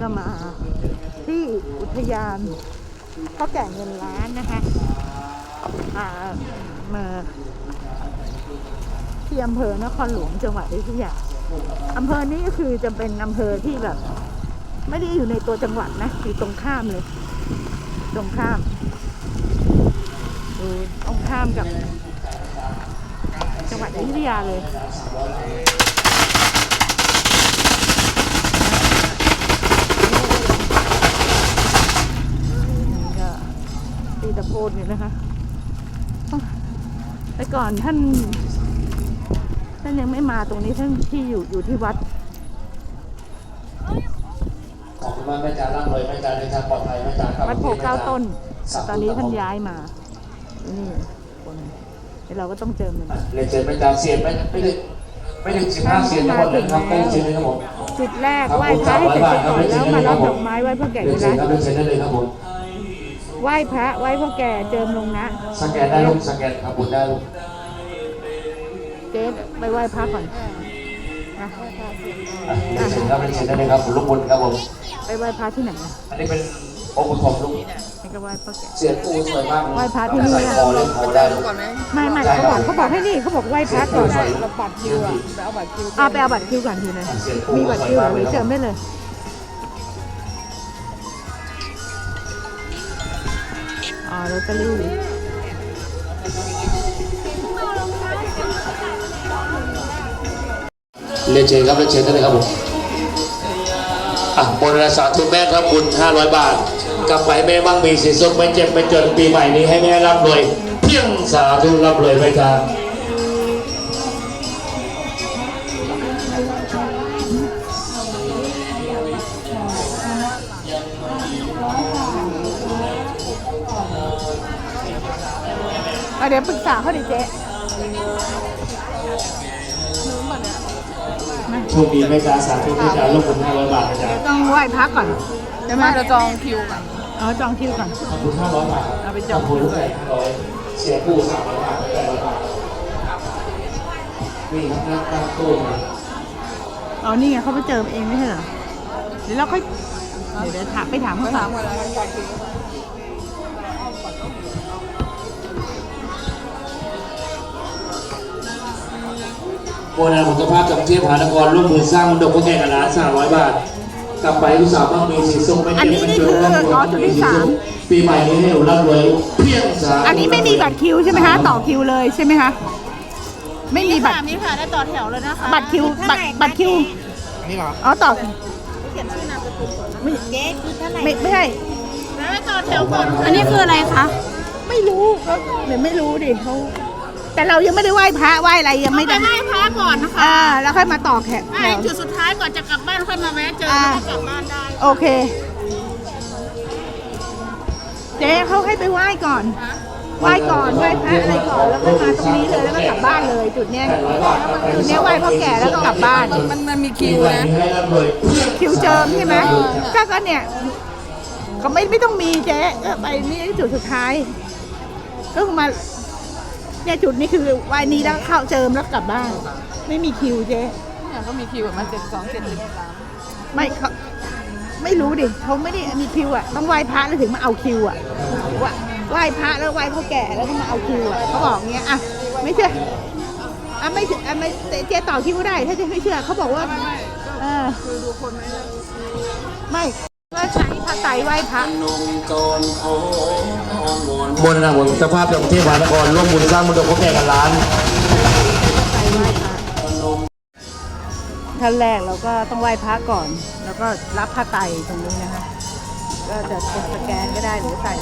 ก็มา ที่อุทยานเขาแก่เงินล้านนะคะมาที่อำเภอนครหลวงจังหวัดอยุธยาอำเภอนี้ก็คือจะเป็นอำเภอที่แบบ ไม่ได้อยู่ในตัวจังหวัดนะอยู่ตรงข้ามเลย ตรงข้ามอยู่ตรงข้ามกับ จังหวัดอยุธยาเลย ตีตะโพนอยู่นะคะแต่ก่อนท่านท่านยังไม่มาตรงนี้ท่านที่อยู่อยู่ที่วัดขอบคุณมากแม่จาร่ำรวยแม่จาในทางปลอดภัยแม่จาครับวัดโพเก้าต้นสาธุตอนนี้ท่านครับย้ายมานี่คนเดี๋ยวเราก็ต้องเจอมันเรียนเชิญแม่จาเสียนไม่ไม่ถึงไม่ถึงสิบห้าเสียนทั้งหมดเลยครับไม่ถึงเลยครับผมจุดแรกไหว้พระให้เสร็จก่อนแล้วมารับดอกไม้ไหว้พ่อแก่เรียนที่เชิญร้านครับเรียนเชิญได้เลยครับผม ไหว้พระไหว้พ่อแก่เจิมลงนะ สแกนได้ลูกสแกนครับบุญได้ลูกเจ๊ไปไหว้พระก่อนนะอะเรียนเชิญครับเรียนเชิญได้เลยครับลูกบุญครับผมไปไหว้พระที่ไหนอะอันนี้เป็นองค์บุญของลูกให้ก็ไหว้พ่อแก่ เสียนปูสวยมากไหว้พระที่นี่ ใส่คอเล่นคอได้ลูก ไม่ไม่เขาบอกเขาบอกให้นี่เขาบอกไหว้พระก่อนใส่เราบัตรคิวอะไปเอาบัตรคิวเอาไปเอาบัตรคิวก่อนทีนะมีบัตรคิวเหรอหรือเจิมได้เลย อ๋อลอตเตอรี่เรียนเชิญครับเรียนเชิญได้เลยครับผมอะบนสาธุแม่ครับคุณ 500 บาท กลับไปแม่บ้างมีสีส้มไม่เจ็บไม่จนปีใหม่นี้ให้แม่ร่ำรวยเพียงสาธุร่ำรวยไปทาง เอาเดี๋ยวปรึกษาเขาดิเจ๊โชคดีแม่จ้าสาธุแม่จ้าลูกคุณ500บาทแม่จ้าต้องไหว้พระก่อนใช่ไหมมาจะจองคิวกันอ๋อจองคิวก่อน ขอบคุณ500บาทเอาไปจอง ขอบคุณลูกไก่500เสียปู300บาท800บาทนี่ครับหน้าตั้งตู้มาอ๋อนี่ไงเขาไปเจิมเองไม่ใช่เหรอเดี๋ยวเราค่อยเดี๋ยวเดี๋ยวถามไปถามเขาถาถามมก่อนแล้วบัต โบนัสผลสภาพจากกรุงเทพมหานครร่วมมือสร้างมณฑลพระแก่กับร้าน300บาทกลับไปลูกสาวบ้างมีสีส้มไม่อันเจ็บนี้ไม่นี่จคืนอร่ำรวยอ๋อจุดที่สามปีใหม่นี้ให้หนูร่ำรวยเพียงสาธุอันนี้ไม่มีบัตรคิวใช่ไหมคะต่อคิวเลยใช่ไหมคะไม่มีบัตร นี่ค่ะได้ต่อแถวเลยนะคะบัตรคิวบัตรบัตรคิวนี่เหรออ๋อต่อเขียนชื่อนามสกุลก่อนไม่เจ๊คือเท่าไหร่ไม่ไม่ใช่แล้วได้ต่อแถวก่อนอันนี้คืออะไรคะไม่รู้เขาเดี๋ยวไม่รู้ดิเขา แต่เรายังไม่ได้ไหว้พระไหว้อะไรยังไม่ไปได้ไหว้พระก่อนนะคะอ่าแล้วค่อยมาต่อแขกไหว้จุดสุดท้ายก่อนจะกลับบ้านค่อยมาแวะเจอแล้วก็กลับบ้านได้โอเค เจ๊เขาให้ไปไหว้ก่อน ไหว้ก่อนไหว้พระอะไรก่อนแล้วก็มาตรงนี้เลยแล้วก็กลับบ้านเลย จุดเนี้ยจุดเนี้ยไหว้พ่อแก่แล้วก็กลับบ้าน มันมันมีคิวปีใหม่นะนี้ให้ร่ำรวยเพียงคิวเจิมใช่ไหมก็ก็เนี่ย ก็ไม่ไม่ต้องมีเจ๊ก็ไปนี่จุดสุดท้ายก็คือมา เนี่ยจุดนี้คือไหว้นี้แล้วเข้าเจิมแล้วกลับบ้าน ไม่มีคิวเจ๊เนี่ยก็มีคิวแบบมาเจ็ดสองเจ็ดสิบสามไม่เขาไม่รู้ดิเขาไม่ได้มีคิวอะต้องไหว้พระแล้วถึงมาเอาคิวอะว่าไหว้พระแล้วไหว้พ่อแก่แล้วก็มาเอาคิวอะเขาบอกเงี้ยอะไม่เชื่ออะไม่เชื่ออะไม่เจ๊ต่อคิวได้ ถ้าเจ๊ไม่เชื่อเขาบอกว่าเออคือดูคนไหมนะไม่ ก็ใช้พระไตรไหว้พระบนนะผมสภาพจากกรุงเทพมหานครร่วมบุญสร้างมณฑลพระแก่กับร้านไตรไหว้พระขั้นแรกเราก็ต้องไหว้พระก่อน แล้วก็รับพระไตรตรงนี้นะคะ ก็จะเป็นสแกนก็ได้หรือใส่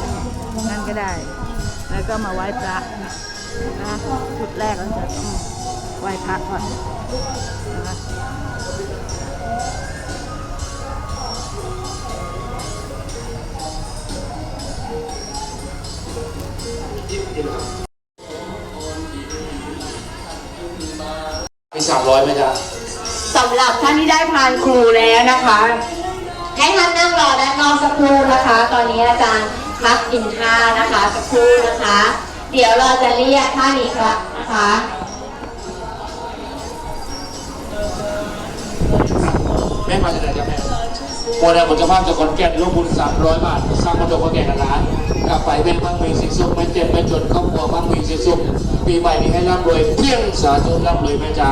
นั่นก็ได้ แล้วก็มาไหว้พระนะคะจุดแรกเราจะต้องไหว้พระก่อนนะคะ มีสามร้อยไหมจ๊ะสำหรับท่านที่ได้พานครูแล้วนะคะ ให้ท่านนั่งรอด้านนอกสักครู่นะคะ ตอนนี้อาจารย์พักกินข้าวนะคะสักครู่นะคะ เดี๋ยวเราจะเรียกท่านอีกครั้งนะคะแม่มาจากไหนจ๊ะแม่ โมเดลผลภาพจากขอนแก่นร่วมบุญ300 บาท สร้างมรดกขอนแก่ล้านกลับไปเป็นมั่งมีสีสุขไม่เจ็บไม่จนครอบครัวมั่งมีสีสุขปีใหม่นี้ให้ร่ำรวยเพียงสาธุร่ำรวยแม่จ๋า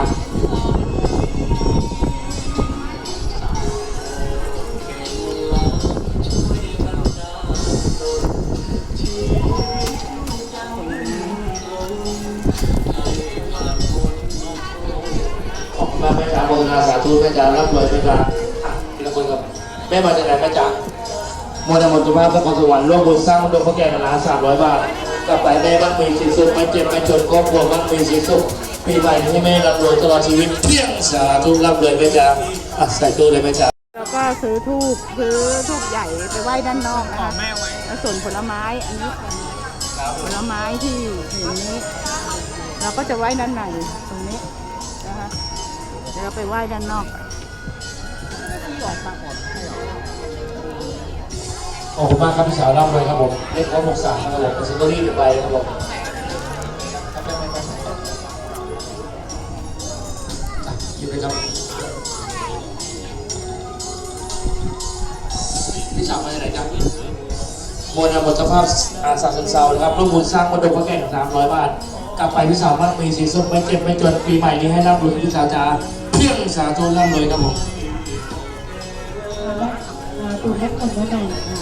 ขอบคุณมากแม่จ๋าโมทนาสาธุแม่จ๋าร่ำรวยแม่จ๋า แม่มาจากไหนแม่จ๋าโมนามุตุภาพนครสวรรค์ร่วมบุญสร้างมรดกพระแก่กันลาสามร้อยบาทกลับไปแม่บ้างมีสีสุขไม่เจ็บไม่จนครอบครัวบ้างมีสีสุขปีใหม่นี้ให้แม่ร่ำรวยตลอดชีวิตเพียงสาธุร่ำรวยแม่จ๋าอะใส่ตู้เลยแม่จ๋าแล้วก็ซื้อทูบซื้อทูบใหญ่ไปไหว้ด้านนอกนะคะแม่ไว้แล้วส่วนผลไม้อันนี้ผลไม้ที่เห็นนี้ เราก็จะไหว้ด้านในตรงนี้นะคะเดี๋ยวเราไปไหว้ด้านนอก กันขอบคุณมากครับพี่สาวร่ำรวยครับผมเลขครบหกสามนะครับผมซิงเกิลลี่หนึ่งใบครับผมหยิบเลยครับพี่สาวมาจากไหนจ๊ะโมนาบทสภาพอาสาสันเซานะครับร่วมบุญสร้างมรดกพระแก่งสามร้อยบาทกลับไปพี่สาวมากมีสีส้มไม่เจ็บไม่จนปีใหม่นี้ให้ร่ำรวยพี่สาวจ้าเพียงสาธุร่ำรวยครับผม ตูนเล็กคนละหน่อยค่ะ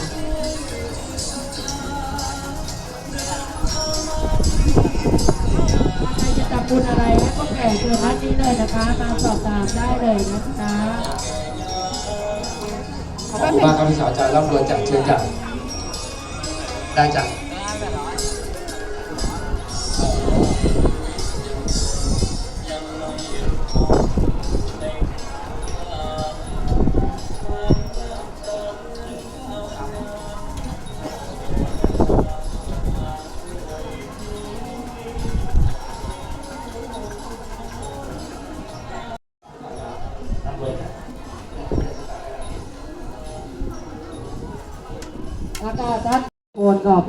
ใครจะจับบุญอะไรก็แก่เกินท่านนี้เลยนะคะ ตามสอบตามได้เลยนะคะขอบคุณมากครับพี่สาวจ้าร่ำรวยจากเชิญจากได้จาก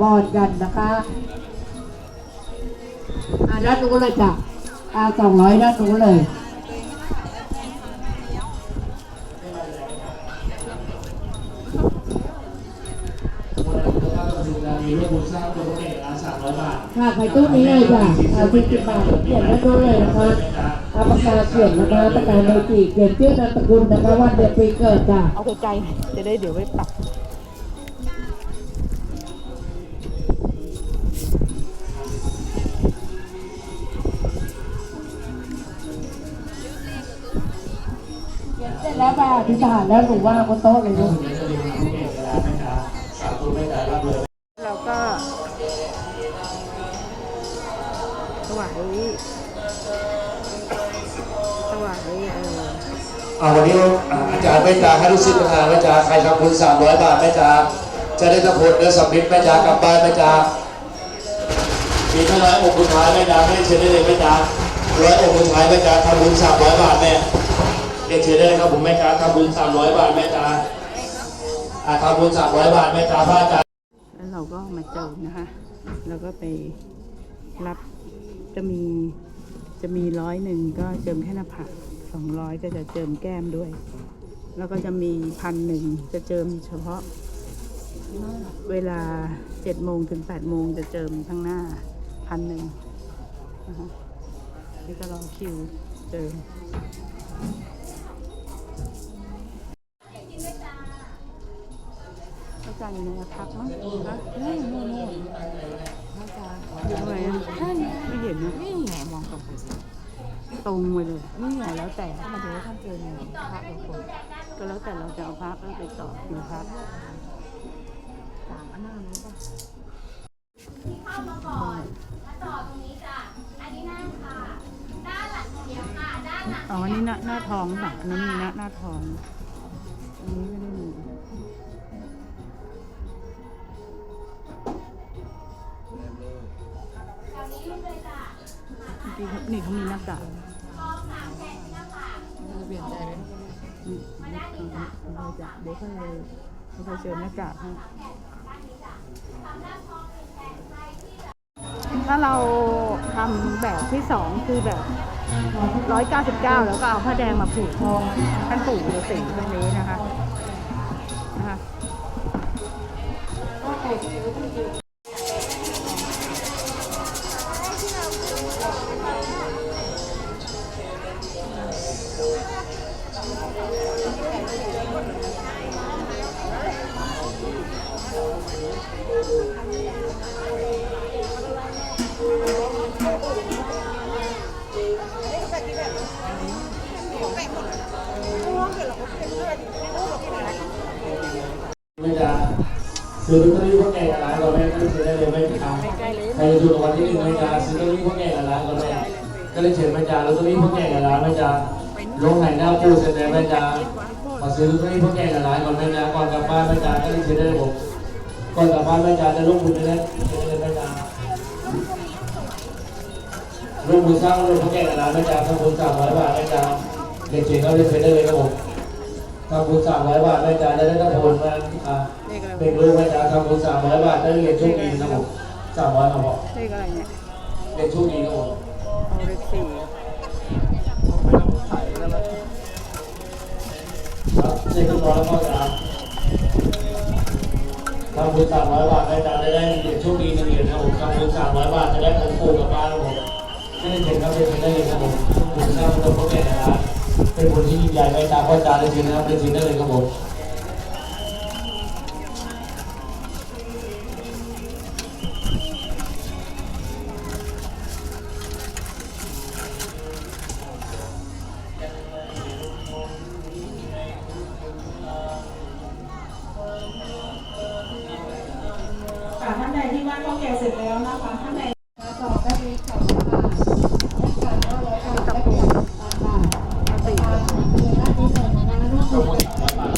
บอนกันนะคะอ่าด้านนู้นเลยจ้ะอ่าสองร้อยด้านนู้นเลยมีร่วมบุญสร้ายบาทค่ะไปตู้นี้เลยจ้ะเอาสิบบาทเขียนด้านนู้นเลยนะคะเอาปากกาเขียนนะคะปากกาเมจิเขียนชื่อนามสกุลนะคะวันเดือนปีเกิดจ้ะเอาไกลๆจะได้เดี๋ยวไปปรั แล้วค่ะพิธานแล้วหนูว่างบนโต๊ะเลยลูกเราก็ถวายถวายเออเอาวันนี้อาจารย์แม่จ๋าให้ลูกศิษย์ประธานแม่จ๋าใครทำบุญสามร้อยบาทแม่จ๋าจะได้ทั้งผลและสำลิดแม่จ๋ากลับบ้านแม่จ๋ามีเท่าร้อยองค์สุดท้ายแม่จ๋าไม่เชิญได้เลยแม่จ๋าร้อยองค์สุดท้ายแม่จ๋าทำบุญสามร้อยบาทแม่ เรียกเชิญได้ครับผมแม่จ๋าทำบุญสามร้อยบาทแม่จ๋าอาทำบุญสามร้อยบาทแม่จ๋าพระอาจารย์แล้วเราก็มาเจิมนะคะแล้วก็ไปรับจะมีจะมีร้อยหนึ่งก็เจิมแค่หน้าผากสองร้อยก็จะเจิมแก้มด้วย แล้วก็จะมีพันหนึ่งจะเจิมเฉพาะ เวลาเจ็ดโมงถึงแปดโมงจะเจิมข้างหน้าพันหนึ่งนะคะนี่ก็รอคิวเจิมาอยู่ในพักมั้งนี่นู่นนู่นอาจารย์อยู่ตรงไหนอะไม่เห็นนะนี่ไงมองตรงไปตรงไปเลยนี่ไงแล้วแต่มาดูว่าท่านเจอไหนพระบางคนก็แล้วแต่เราจะเอาพระก็ไปต่อคิวพระสามอันหน้ารู้ป่ะอ๋อนี่หน้าหน้าทองค่ะอันนั้นมีหน้าหน้าทองอันนี้ไม่ได้มีจริงๆครับนี่ นี่เขามีหน้ากากเปลี่ยนใจเลยเราจะเดี๋ยวเขาเลยเขาจะเชิญหน้ากากให้ถ้าเราทำแบบที่สองคือแบบ 199 แล้วก็เอาผ้าแดงมาผูกท่านปู่ฤาษีตรงนี้นะคะนะคะ ซื้อลอตเตอรี่พวกแกกับร้านเราแม่ก็เลยเชิญได้เลยไม่ทำใครจะถูกรางวัลที่หนึ่งไม่จะซื้อลอตเตอรี่พวกแกกับร้านเราแม่ก็เลยเชิญไม่จะลอตเตอรี่พวกแกกับร้านไม่จะลงไหนหน้าปูเสร็จแล้วไม่จะมาซื้อลอตเตอรี่พวกแกกับร้านก่อนไม่จะก่อนกลับบ้านไม่จะก็เลยเชิญได้เลยผมก่อนกลับบ้านไม่จะจะลงบุญได้เลยไม่จะลงบุญสร้างลงพวกแกกับร้านไม่จะทำบุญสามร้อยบาทไม่จะเด็กเก่งเขาเลยเชิญได้เลยครับผม ทำบุญสามร้อยบาทแม่จ๋าได้ได้ทำบุญมาอ่าเด็กลูกแม่จ๋าทำบุญสามร้อยบาทได้เรียนโชคดีนะผมสามร้อยครับผมเลขอะไรเนี่ยเรียนโชคดีนะผมเอาเลขสี่ครับเช็คเรียบร้อยแล้วก็จ๋าทำบุญสามร้อยบาทแม่จ๋าได้ได้เรียนโชคดีนะเรียนนะผมทำบุญสามร้อยบาทจะได้ของปู่กลับบ้านนะผมไม่ได้เห็นครับเป็นได้เลยครับผมบุญสร้างบุญพ่อแก่นะครับ เป็นบุญที่ยิ่งใหญ่แม่จ๋าพ่อจ๋าได้จริงนะครับได้จริงได้เลยครับผมท่านใดที่ว่าข้าวแกงเสร็จแล้วนะคะท่านใด ต่อก็มีของค่ะและการห้าร้อยบาทและแปดบาท เอาสี่ ตามคือด้านนี้เลยนะคะรูป ทำ บุ บุ ญ ญสามร้อยบาท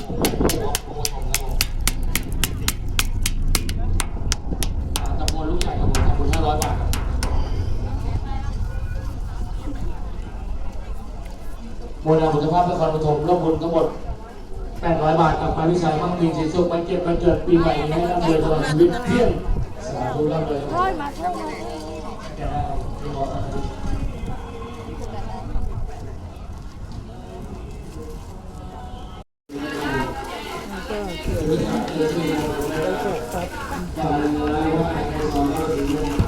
อ่าตำบลลูกใหญ่ครับผมทำบุญห้าร้อยบาทครับโมนาบุญภาพนครปฐมร่วมบุญทั้งหมด 800 บาทกับปาริชัยมั่งมีสีสุขไปเก็บไปเกิดปีใหม่นี้ให้ร่ำรวยตลอดชีวิตเพียงสาธุร่ำรวยร้อยมาเท่าไหร่แกได้เอาที่บอกนะครั